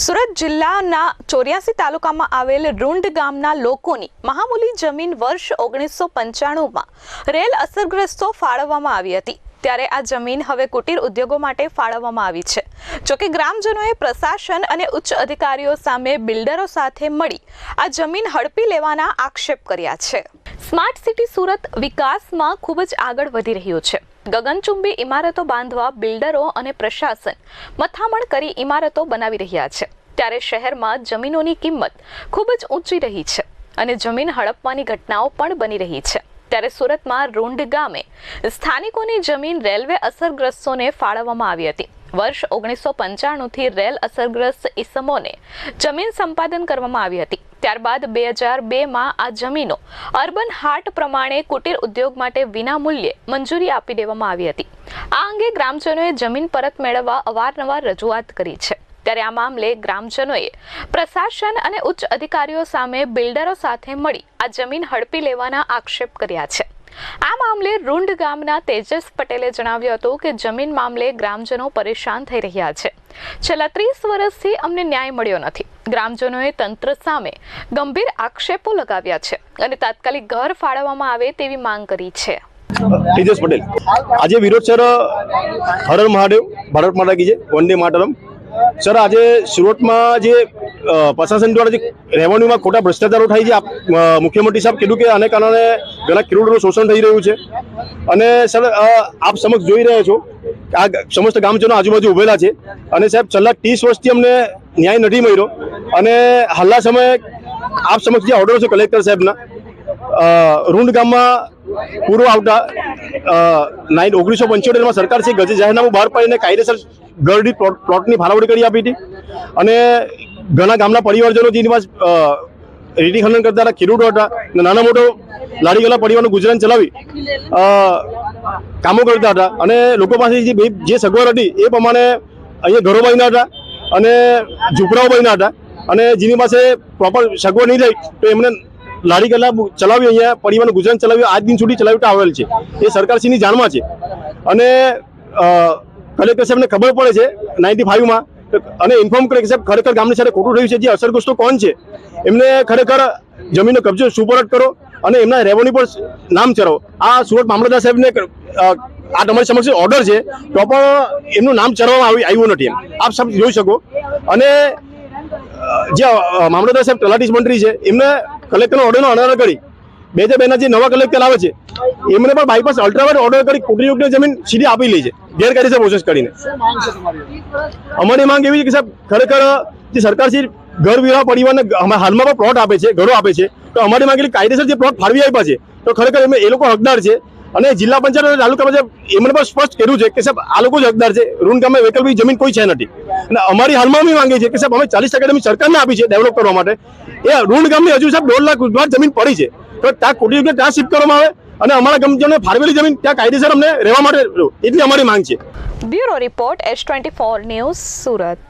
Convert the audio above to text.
સુરત જિલ્લાના ચોર્યાસી તાલુકામાં આવેલ રૂંડ ગામના લોકોની મહામૂલી જમીન વર્ષ ઓગણીસો પંચાણુંમાં રેલ અસરગ્રસ્તો ફાળવવામાં આવી હતી. ત્યારે આ જમીન હવે કુટીર ઉદ્યોગો માટે ફાળવવામાં આવી છે. જોકે ગ્રામજનોએ પ્રશાસન અને ઉચ્ચ અધિકારીઓ સામે બિલ્ડરો સાથે મળી આ જમીન હડપી લેવાના આક્ષેપ કર્યા છે. સ્માર્ટ સિટી સુરત વિકાસમાં ખૂબ જ આગળ વધી રહ્યું છે. ગગનચુંબી ઇમારતો બાંધવા બિલ્ડરો અને પ્રશાસન મથામણ કરી ઇમારતો બનાવી રહ્યા છે. ત્યારે શહેરમાં જમીનોની કિંમત ખૂબ જ ઊંચી રહી છે અને જમીન હડપવાની ઘટનાઓ પણ બની રહી છે. ત્યારે સુરતમાં રૂંડ ગામે સ્થાનિકોની જમીન રેલવે અસરગ્રસ્તોને ફાળવવામાં આવી હતી. વર્ષ ઓગણીસો પંચાણુંથી રેલ અસરગ્રસ્ત ઇસમોને જમીન સંપાદન કરવામાં આવી હતી. ત્યારબાદ બે હજાર બેમાં આ જમીનો અર્બન હાટ પ્રમાણે કુટીર ઉદ્યોગ માટે વિના મૂલ્યે મંજૂરી આપી દેવામાં આવી હતી. આ અંગે ગ્રામજનોએ જમીન પરત મેળવવા અવારનવાર રજૂઆત કરી છે. ત્યારે આ મામલે ગ્રામજનોએ પ્રશાસન અને ઉચ્ચ અધિકારીઓ સામે બિલ્ડરો સાથે મળી આ જમીન હડપી લેવાના આક્ષેપ કર્યા છે. આ મામલે રૂંઢ ગામના તેજસ પટેલે જણાવ્યું હતું કે જમીન મામલે ગ્રામજનો પરેશાન થઈ રહ્યા છે. છેલ્લા ત્રીસ વર્ષથી અમને ન્યાય મળ્યો નથી. ગ્રામજનોએ તંત્ર સામે ગંભીર આક્ષેપો લગાવ્યા છે અને તાત્કાલિક ઘર ફાળવવામાં આવે તેવી માંગ કરી છે. તેજસ પટેલ, આજે વિરોધ સર હરર મહાદેવ, ભારત માતા કી વંદે માતરમ. સર, આજે સુરતમાં જે પ્રશાસન દ્વારા જે રેવન્યુમાં ખોટા ભ્રષ્ટાચારો થાય છે મુખ્યમંત્રી સાહેબ કીધું કે આને કારણે ઘણા ખેડૂતોનું શોષણ થઈ રહ્યું છે. અને સર આપ સમક્ષ જોઈ રહ્યા છો કે આ સમસ્ત ગામજનો આજુબાજુ ઉભેલા છે. અને સાહેબ, છેલ્લા ત્રીસ વર્ષથી અમને ન્યાય નથી મળ્યો. અને હાલના સમયે આપ સમક્ષ જે ઓર્ડર છે કલેક્ટર સાહેબના રૂંડ ગામમાં પૂર્વ આવતા નાઇન ઓગણીસો પંચોતેરમાં સરકાર છે, ગજે જાહેરનામું બહાર પાડીને કાયદેસર ગરડી પ્લોટ, પ્લોટની ફાળવણી કરી આપી હતી. અને ઘણા ગામના પરિવારજનો જેની રેતી ખનન કરતા હતા ખેડૂતો હતા નાના મોટો લારી ગયેલા પરિવારનું ગુજરાન ચલાવી કામો કરતા હતા. અને લોકો પાસે જે જે સગવડ હતી, એ પ્રમાણે અહીંયા ઘરો બન્યા હતા અને ઝૂંપડાઓ બન્યા હતા. અને જેની પાસે પ્રોપર સગવડ નહીં થઈ તો એમને લારી ગલ્લા ચલાવી અહીંયા પરિવારનું ગુજરાન ચલાવ્યું. આજ દિન સુધી ચલાવી આવેલ છે. એ સરકારશ્રીની જાણમાં છે. અને કલેક્ટર સાહેબને ખબર પડે છે નાઇન્ટી ફાઇવમાં અને ઇન્ફોર્મ કરે કે સાહેબ, ખરેખર ગામની સાથે ખોટું રહ્યું છે. જે અસરગ્રસ્તો કોણ છે? એમને ખરેખર જમીનનો કબજો સુપરત કરો અને એમના રેવન્યુ પર નામ ચરાવો આ સુરત મામલતદાર સાહેબને આ તમારી સમક્ષ ઓર્ડર છે, તો પણ એમનું નામ ચરવામાં આવી આવ્યું નથી એમ. આપ સબ જોઈ શકો. અને જે મામલતદાર સાહેબ તલાટી મંત્રી છે, એમને કલેક્ટરનો ઓર્ડરનો અનાદર કરી. બે હજાર બેના જે નવા કલેક્ટર આવે છે, એમને પણ બાયપાસ અલ્ટ્રાવાઇડ ઓર્ડર કરી કુટરીયુગને જમીન સીધી આપી લે છે. ગેરકાયદેસર પ્રોસેસ કરીને. અમારી માંગ એવી છે કે સાહેબ, ખરેખર જે સરકાર છે, ઘર વિવાહ પરિવારને હાલમાં પણ પ્લોટ આપે છે, ઘરો આપે છે. તો અમારી માંગેલી કાયદેસર જે પ્લોટ ફાળવી આપ્યા છે, તો ખરેખર એમ એ લોકો હકદાર છે. અને જિલ્લા પંચાયત અને તાલુકા પંચાયત એમણે પણ સ્પષ્ટ કર્યું છે કે સાહેબ, આ લોકો જ હકદાર છે. ઋણ ગામે વૈકલ્પિક જમીન કોઈ છે નથી. અને અમારી હાલમાં અમે માંગીએ છીએ કે સાહેબ, અમે ચાલીસ ટકા જમીન સરકારને આપી છે ડેવલપ કરવા માટે. એ ઋણ ગામની હજુ સાહેબ દોઢ લાખ ઉદ્વાર જમીન પડી છે. તો ત્યાં કોટી રૂપિયા ત્યાં શિફ્ટ કરવામાં આવે? અને અમારા ગામજનોને ફાળવેલી જમીન ત્યાં કાયદેસર અમને રહેવા માટે એટલી અમારી માંગ છે. Bureau report S twenty news Surat.